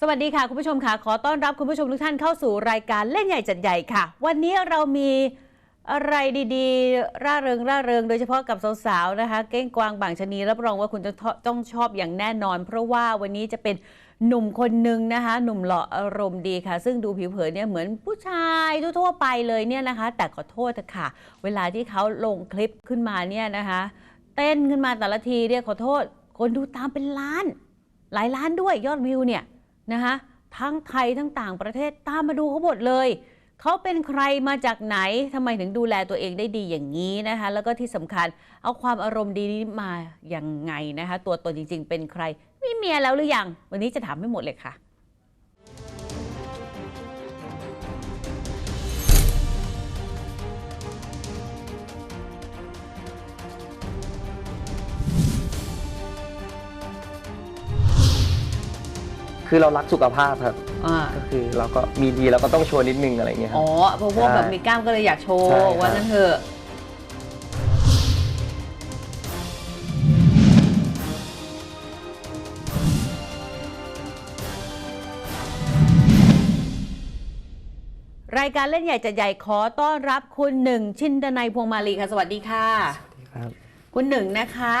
สวัสดีค่ะ คุณผู้ชมค่ะ ขอต้อนรับคุณผู้ชมทุกท่านเข้าสู่รายการเล่นใหญ่จัดใหญ่ค่ะ วันนี้เรามีอะไรดีๆ ร่าเริงร่าเริง โดยเฉพาะกับสาวๆนะคะ เก้งกวางบางชนีรับรองว่าคุณจะต้องชอบอย่างแน่นอน เพราะว่าวันนี้จะเป็นหนุ่มคนหนึ่งนะคะ หนุ่มหล่ออารมณ์ดีค่ะ ซึ่งดูผิวเผินเนี่ยเหมือนผู้ชายทั่วๆไปเลยเนี่ยนะคะ แต่ขอโทษเถอะค่ะ เวลาที่เขาลงคลิปขึ้นมาเนี่ยนะคะ เต้นขึ้นมาแต่ละทีเนี่ยขอโทษ คนดูตามเป็นล้าน หลายล้านด้วยยอดวิวเนี่ย นะคะทั้งไทยทั้งต่างประเทศตามมาดูเขาหมดเลยเขาเป็นใครมาจากไหนทำไมถึงดูแลตัวเองได้ดีอย่างนี้นะคะ แล้วก็ที่สำคัญเอาความอารมณ์ดีนี้มาอย่างไงนะคะ ตัวตนจริง ๆ เป็นใคร มีเมียแล้วหรือยัง วันนี้จะถามให้หมดเลยค่ะ คือเรารักสุขภาพครับ อ่าก็คือเราก็มีดีเราก็ต้องโชว์นิดนึงอะไรอย่างเงี้ยครัอ๋บอเพราะว่าใช่แบบมีกล้ามก็เลยอยากโชว์ใช่ครับ ว่านั้นเถอะรายการเล่นใหญ่จัดใหญ่ขอต้อนรับคุณหนึ่งชินดนัยพวงมาลีค่ะ สวัสดีค่ะสวัสดีครับ คุณหนึ่งนะคะ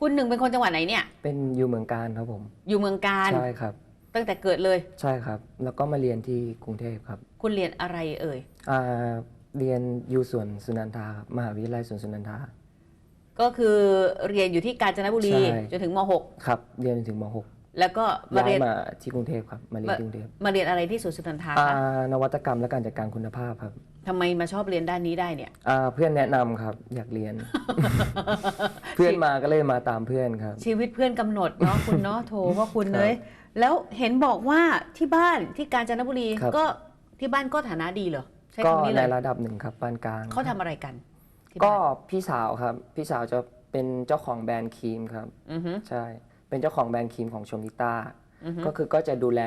คุณหนึ่งเป็นคนจังหวัดไหนเนี่ย เป็นอยู่เมืองการครับผม อยู่เมืองการ ใช่ครับ ตั้งแต่เกิดเลย ใช่ครับ แล้วก็มาเรียนที่กรุงเทพครับคุณเรียนอะไรเอ่ย อ่าเรียนอยู่สวนสุนันทาครับมหาวิทยาลัยสวนสุนันทา ก็คือเรียนอยู่ที่กาญจนบุรีใช่ จนถึงมครับ เรียนถึงม .6 แล้วก็ .6 มาย้ายเรียนมาที่กรุงเทพครับมาเรียนที่กรุงเทพมาเรียนอะไรที่สวนสุนันทาอ่าคะนวัตกรรมและการจัดการคุณภาพครับทำไมมาชอบเรียนด้านนี้ได้เนี่ย อ่าเพื่อนแนะนำครับอยากเรียน เพื่อนมาก็เลยมาตามเพื่อนครับ ชีวิตเพื่อนกำหนดเนาะคุณเนาะโถว่าคุณครับเลยแล้วเห็นบอกว่าที่บ้านที่กาญจนบุรีครับ ก็ที่บ้านก็ฐานะดีเหรอใช้ก็คำนี้ในเลยระดับหนึ่งครับปานกลางเขาทำอะไรกันที่ก็บ้านพี่สาวครับ พี่สาวจะเป็นเจ้าของแบรนด์ครีมครับ อือฮึใช่ เป็นเจ้าของแบรนด์ครีมของชมลิต้าอือฮึก็คือก็จะดูแล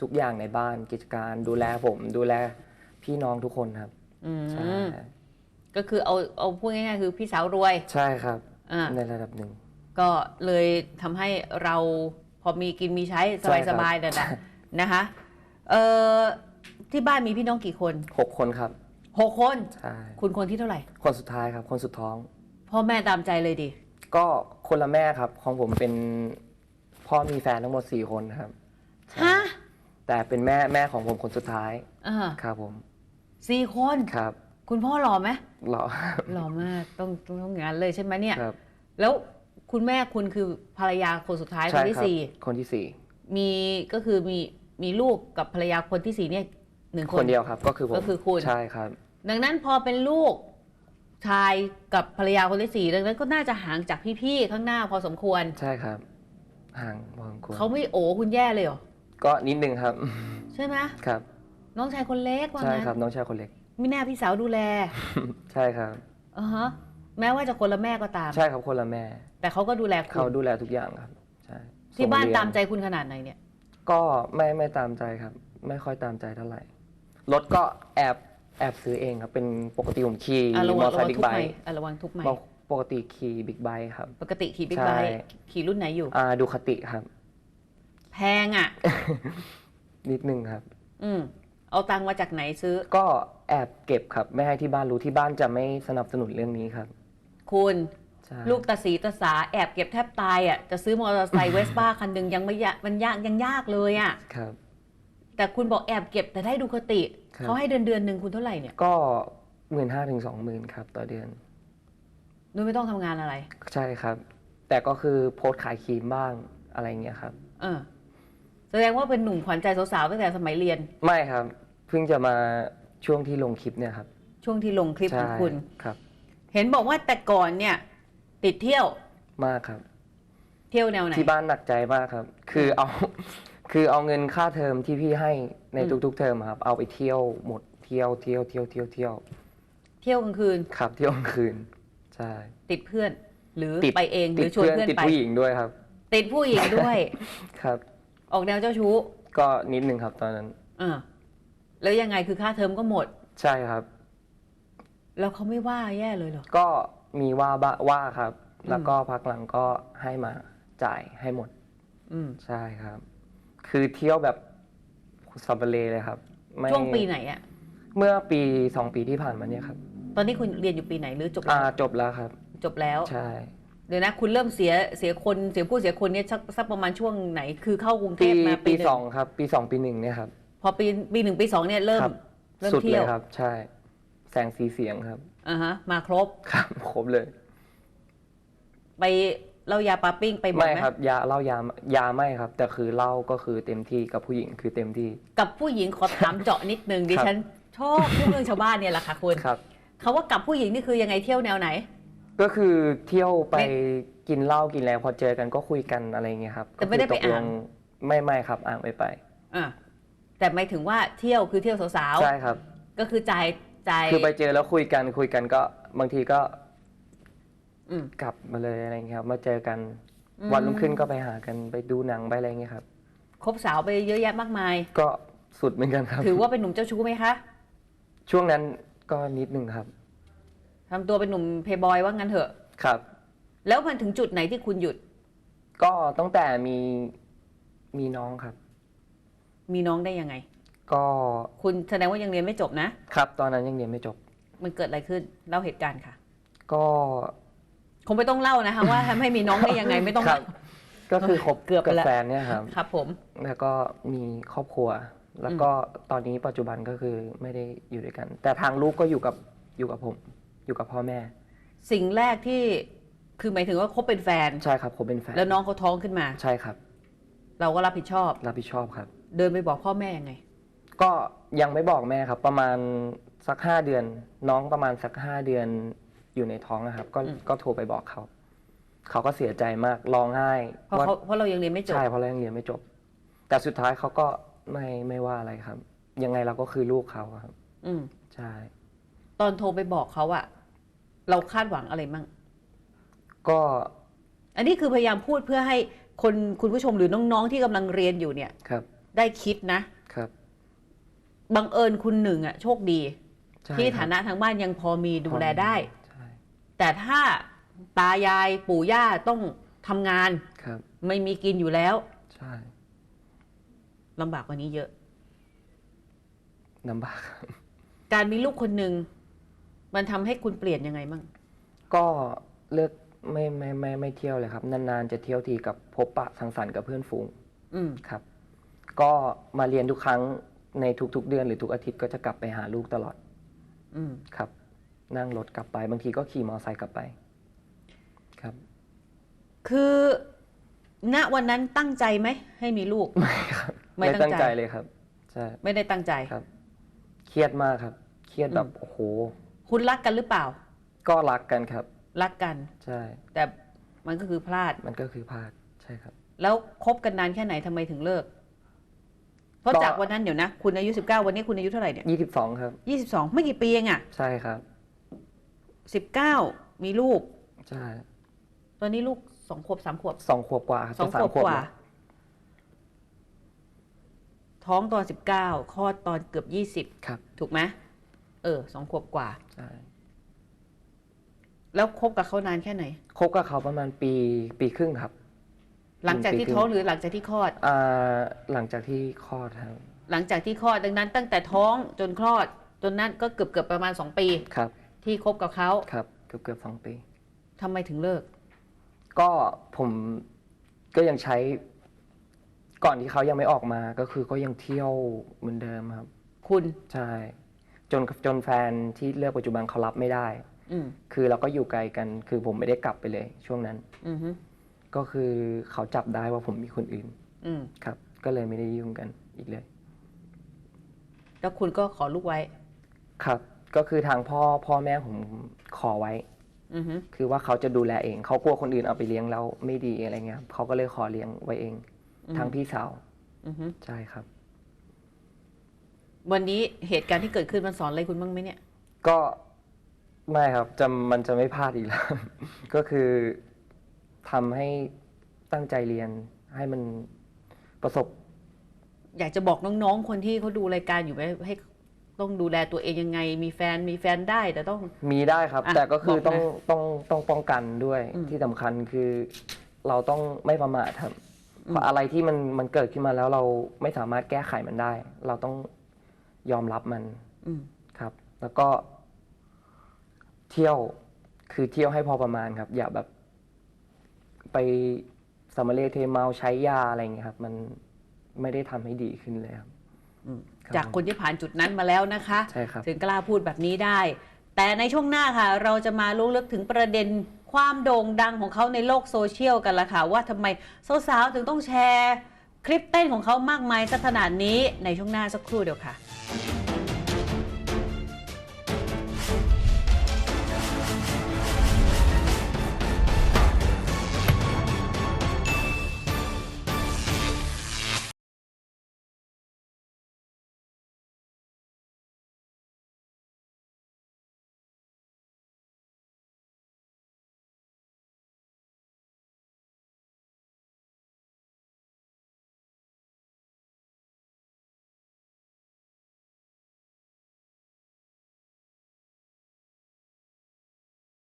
ทุกอย่างในบ้านกิจการดูแลผม ดูแลพี่น้องทุกคนครับอืมใช่ก็คือเอาเอาพูดง่ายๆคือพี่สาวรวย ใช่ครับอ่าในระดับหนึ่ง ก็เลยทำให้เราพอมีกินมีใช้ใช่ครับสบายๆนั่นแหละนะคะเอ่อที่บ้านมีพี่น้องกี่คนหกคนครับหกคนใช่คุณคนที่เท่าไหร่ คนสุดท้ายครับ คนสุดท้องพ่อแม่ตามใจเลยดิก็ คนละแม่ครับ ของผมเป็นพ่อมีแฟนทั้งหมดสี่คนครับใช่ฮะแต่เป็นแม่แม่ของผมคนสุดท้ายอ่าครับผมสี่คน ครับคุณพ่อหล่อไหมหล่อหล่อมากต้องต้องต้องอย่างนั้นเลยใช่ไหมเนี่ย ครับ แล้วคุณแม่คุณคือภรรยาคนสุดท้ายคใช่นที่ครับสี่คนที่สี่มีก็คือมีมีลูกกับภรรยาคนที่สี่เนี่ยหนึ่งคคนน เดียวครับ ก็คือผมก็คือคุณ ใช่ครับ ดังนั้นพอเป็นลูก ชายกับภรรยาคนที่สี่ดังนั้นก็น่าจะห่างจากพี่ๆข้างหน้าพอสมควร ใช่ครับ ห่างพอสมควรเขาไม่โอ้คุณแย่เลยเหรอ ก็นิดนึงครับ ใช่ไหมครับ น้องชายคนเล็กว่าใช่งั้นครับน้องชายคนเล็กไม่แน่พี่สาวดูแลใช่ครับ อ่าฮะแม้ว่าจะคนละแม่ก็ตาม ใช่ครับคนละแม่ แต่เขาก็ดูแลคุเขาณดูแลทุกอย่างครับ ใช่ที่บ้านส่งเรียตามใจคุณขนาดไหนเนี่ย ก็ไม่ไม่ตามใจครับ ไม่ค่อยตามใจเท่าไหร่รถก็แอบ แอบซื้อเองครับ เป็นปกติผมขี่อะระมวัองเตอร์ระไซวังค์บิ๊ทุกกไบไหมค์อะระวังทุกไหมปกติขี่บิ๊กไบค์ครับ ปกติขี่บิ๊กใช่ไบค์ขี่รุ่นไหนอยู่ อ่าดูคติครับ แพงอะ นิดนึงครับ อืมเอาตังค์มาจากไหนซื้อ ก็แอบเก็บครับ ไม่ให้ที่บ้านรู้ที่บ้านจะไม่สนับสนุนเรื่องนี้ครับคุณใช่ลูกตาสีตาสาแอบเก็บแทบตายอะจะซื้อมอเตอร์ไซค์เวสป้าคันหนึ่งยังไม่ยากมันยากยังยากเลยอะ ครับ แต่คุณบอกแอบเก็บแต่ได้ดูคติ ครับ เขาให้เดือนเดือนหนึ่งคุณเท่าไหร่เนี่ย ก็หมื่นห้าถึงสองหมื่นครับต่อเดือนนุ้ยไม่ต้องทำงานอะไร ใช่ครับ แต่ก็คือโพสต์ขายครีมบ้างอะไรเงี้ยครับ เออ แสดงว่าเป็นหนุ่มขวัญใจสาวๆตั้งแต่สมัยเรียน ไม่ครับ เพิ่งจะมาช่วงที่ลงคลิปเนี่ยครับช่วงที่ลงคลิปของใช่คุณ ครับ เห็นบอกว่าแต่ก่อนเนี่ย ติดเที่ยวมากครับ เที่ยวแนวไหน ที่บ้านหนักใจมากครับ คือเอา คือเอาเงินค่าเทอมที่พี่ให้ในอืมทุก ๆ เทอมอะครับเอาไปเที่ยวหมดเที่ยวเที่ยวเที่ยวเที่ยวเที่ยวเที่ยวกลางคืนครับเที่ยวกลางคืนใช่ ติดเพื่อน หรือติด ไปเองหติรืดอชวนเพื่อนเพื่อนติดไป ผู้หญิงด้วยครับ ติดผู้หญิงด้วย ครับ ออกแนวเจ้าชู้ก็นิดนึงครับตอนนั้นเออแล้วยังไงคือค่าเทอมก็หมด ใช่ครับ แล้วเขาไม่ว่าแย่เลยเหรอ ก็มีว่าบ้าว่าครับ แล้วก็พักหลังก็ให้มาจ่ายให้หมดอืม ใช่ครับ คือเที่ยวแบบสับเปะเลเลยครับไม่ช่วงปีไหนอะเมื่อปีสองปีที่ผ่านมาเนี่ยครับตอนนี้คุณเรียนอยู่ปีไหนหรือจบแล้อ่าวจบแล้วครับ จบแล้ว ใช่ เดี๋ยวนะ คุณเริ่มเสียเสียคนเสียผู้เสียคนเนี่ยสักสักประมาณช่วงไหนคือเข้ากรุงเทปีพมาปีหนึ่สองครับ ปีสองปีหนึ่งเนี่ยครับ พอปีปีหนึ่งปีสองเนี่ยเริ่ม ครับ เริ่มสุดเลเที่ยยวครับ ใช่ แสงสีเสียงครับ อ่าฮะมาครบ ครับครบเลย ไป เหล่ายาปาปิ้งไปบ่อยไม่ไหมครับยาเหล้ายายาไม่ครับ แต่คือเหล้าก็คือเต็มที่กับผู้หญิงคือเต็มที่ กับผู้หญิงขอถามเจาะนิดนึงดิฉันชอบพูดเรื่องชาวบ้านเนี่ยแหละค่ะคุณครับ เขาว่ากับผู้หญิงนี่คือยังไงเที่ยวแนวไหน ก็คือเที่ยวไปไม่กินเหล้ากินอะไรพอเจอกันก็คุยกันอะไรเงี้ยครับแต่ไม่ได้ไปก็คืตกลอ่างไม่ไม่ครับอ่างไม่ไปอะแต่หมายถึงว่าเที่ยวคือเที่ยวสาวใช่ครับ ๆก็คือจ่ายจ่าย คือไปเจอแล้วคุยกันคุยกันก็บางทีก็ อืม กลับมาเลยอะไรเงี้ยครับมาเจอกันอืม วันรุ่งขึ้นก็ไปหากันไปดูหนังไปอะไรเงี้ยครับ คบสาวไปเยอะแยะมากมาย ก็สุดเหมือนกันครับ ถือว่าเป็นหนุ่มเจ้าชู้ไหมคะช่วงนั้นก็นิดหนึ่งครับ ทำตัวเป็นหนุ่มเพย์บอยว่างั้นเถอะ ครับ แล้วมันถึงจุดไหนที่คุณหยุด ก็ตั้งแต่มีมีน้องครับ มีน้องได้ยังไง ก็คุณแสดงว่ายังเรียนไม่จบนะ ครับตอนนั้นยังเรียนไม่จบ มันเกิดอะไรขึ้นเล่าเหตุการณ์ค่ะ ก็ คงไม่ต้องเล่านะคะว่าทำให้มีน้องได้ยังไงไม่ต้องครับ ก็คือคบเกือบไปกับแล้ว แฟนเนี่ยครับ ครับผม แล้วก็มีครอบครัว แล้วก็ตอนนี้ปัจจุบันก็คือไม่ได้อยู่ด้วยกัน แต่ทางลูกก็อยู่กับอยู่กับผม อยู่กับพ่อแม่ สิ่งแรกที่คือหมายถึงว่าคบเป็นแฟน ใช่ครับผมเป็นแฟนแล้วน้องเขาท้องขึ้นมา ใช่ครับ เราก็รับผิดชอบ รับผิดชอบครับ เดินไปบอกพ่อแม่ยังไง ก็ยังไม่บอกแม่ครับ ประมาณสักห้าเดือน น้องประมาณสักห้าเดือน อยู่ในท้องนะครับ ก็อืม ก็โทรไปบอกเขา เขาก็เสียใจมากร้องไห้เพราะว่าเขาเพราะเรายังเรียนไม่จบ ใช่เพราะเรายังเรียนไม่จบ แต่สุดท้ายเขาก็ไม่ไม่ว่าอะไรครับ ยังไงเราก็คือลูกเขาครับ อืมใช่ ตอนโทรไปบอกเขาอะเราคาดหวังอะไรมั่ง ก็อันนี้คือพยายามพูดเพื่อให้คนคุณผู้ชมหรือน้องๆที่กำลังเรียนอยู่เนี่ย ครับได้คิดนะครับ บังเอิญคุณหนึ่งอะโชคดี ใช่ที่ครับ ฐานะทางบ้านยังพอมีดูแลได้ใช่ แต่ถ้าตายายปู่ย่าต้องทำงาน ครับ ไม่มีกินอยู่แล้วใช่ลำบากกว่านี้เยอะ ลำบากครับการมีลูกคนหนึ่งมันทำให้คุณเปลี่ยนยังไงมั่งก็เลิกไม่ไม่ไม่ไม่เที่ยวเลยครับ นานๆ จะเที่ยวทีกับพบปะสังสรรค์กับเพื่อนฝูงอืม ครับ ก็มาเรียนทุกครั้งในทุกๆเดือนหรือทุกอาทิตย์ก็จะกลับไปหาลูกตลอดอืม ครับ นั่งรถกลับไป บางทีก็ขี่มอเตอร์ไซค์กลับไป ครับ คือณวันนั้นตั้งใจไหม ให้มีลูก ไม่ครับไม่ไม่ตั้ตั้งงใจใจเลยครับใช่ไม่ได้ตั้งใจครับ เครียดมากครับ เครียดแบบอืมโอ้โหคุณรักกันหรือเปล่า ก็รักกันครับ รักกัน ใช่ แต่มันก็คือพลาด มันก็คือพลาด ใช่ครับ แล้วคบกันนานแค่ไหนทำไมถึงเลิก เพราะก็จากวันนั้นเดี๋ยวนะ คุณอายุ 19 วันนี้คุณอายุเท่าไหร่เนี่ยยี่สิบสองครับ 22 ไม่กี่ปีเองอะใช่ครับ 19มีลูก ใช่ตอนนี้ลูกสองขวบสามขวบสองขวบกว่าครับสองจะขวบกว่า แล้วท้องตอน19คลอดตอนเกือบครับ20ถูกไหมเออสองขวบกว่า ใช่แล้วคบกับเขานานแค่ไหน คบกับเขาประมาณปีปีครึ่งครับ หลังจากที่ปีครึ่งท้องหรือหลังจากที่คลอด อ่าหลังจากที่คลอดครับหลังจากที่คลอดดังนั้น ตั้งแต่ท้องจนคลอดจนนั้นก็เกือบเกือบประมาณ2ปี ครับ ที่คบกับเขาครับเกือบเกือบสองปี ทำไมถึงเลิก ก็ผมก็ยังใช้ ก่อนที่เขายังไม่ออกมาก็คือก็ยังเที่ยวเหมือนเดิมครับ คุณ ใช่ จนจนแฟนที่เลือกปัจจุบันเขารับไม่ได้ อืมคือเราก็อยู่ไกลกัน คือผมไม่ได้กลับไปเลย ช่วงนั้น อืมฮึก็คือเขาจับได้ว่าผมมีคนอื่นอืมครับ ก็เลยไม่ได้ยุ่งกันอีกเลย แล้วคุณก็ขอลูกไว้ ครับ ก็คือทางพ่อพ่อแม่ผมขอไว้ อือฮึคือว่าเขาจะดูแลเอง เขากลัวคนอื่นเอาไปเลี้ยงแล้วไม่ดีอะไรเงี้ยครับเขาก็เลยขอเลี้ยงไว้เอง ทางพี่สาวอือฮึใช่ครับ วันนี้เหตุการณ์ที่เกิดขึ้นมันสอนอะไรคุณบ้างไหมเนี่ย ก็ไม่ครับจะมันจะไม่พลาดอีกแล้ว ก็คือทำให้ตั้งใจเรียนให้มันประสบ อยากจะบอกน้องๆ คนที่เขาดูรายการอยู่ไหมให้ ต้องดูแลตัวเองยังไง มีแฟนมีแฟนได้แต่ต้อง มีได้ครับ อะแต่ก็คือบอกต้องนะต้องต้องป้องกันด้วยอืม ที่สำคัญคือเราต้องไม่ประมาทครับเพราะอะไรที่มันมันเกิดขึ้นมาแล้วเราไม่สามารถแก้ไขมันได้ เราต้องยอมรับมันอืมครับ แล้วก็ เที่ยวคือเที่ยวให้พอประมาณครับ อย่าแบบ ไปสำเร็จเทเมาใช้ยาอะไรอย่างเงี้ยครับ มันไม่ได้ทำให้ดีขึ้นเลยครับอืมครับ จากคนที่ผ่านจุดนั้นมาแล้วนะคะ ใช่ครับ ถึงกล้าพูดแบบนี้ได้ แต่ในช่วงหน้าค่ะ เราจะมารู้ลึกถึงประเด็นความโด่งดังของเขาในโลกโซเชียลกันละค่ะ ว่าทำไมสาวๆถึงต้องแชร์ คลิปเต้นของเขามากมายสักขนาดนี้ในช่วงหน้าสักครู่เดียวค่ะ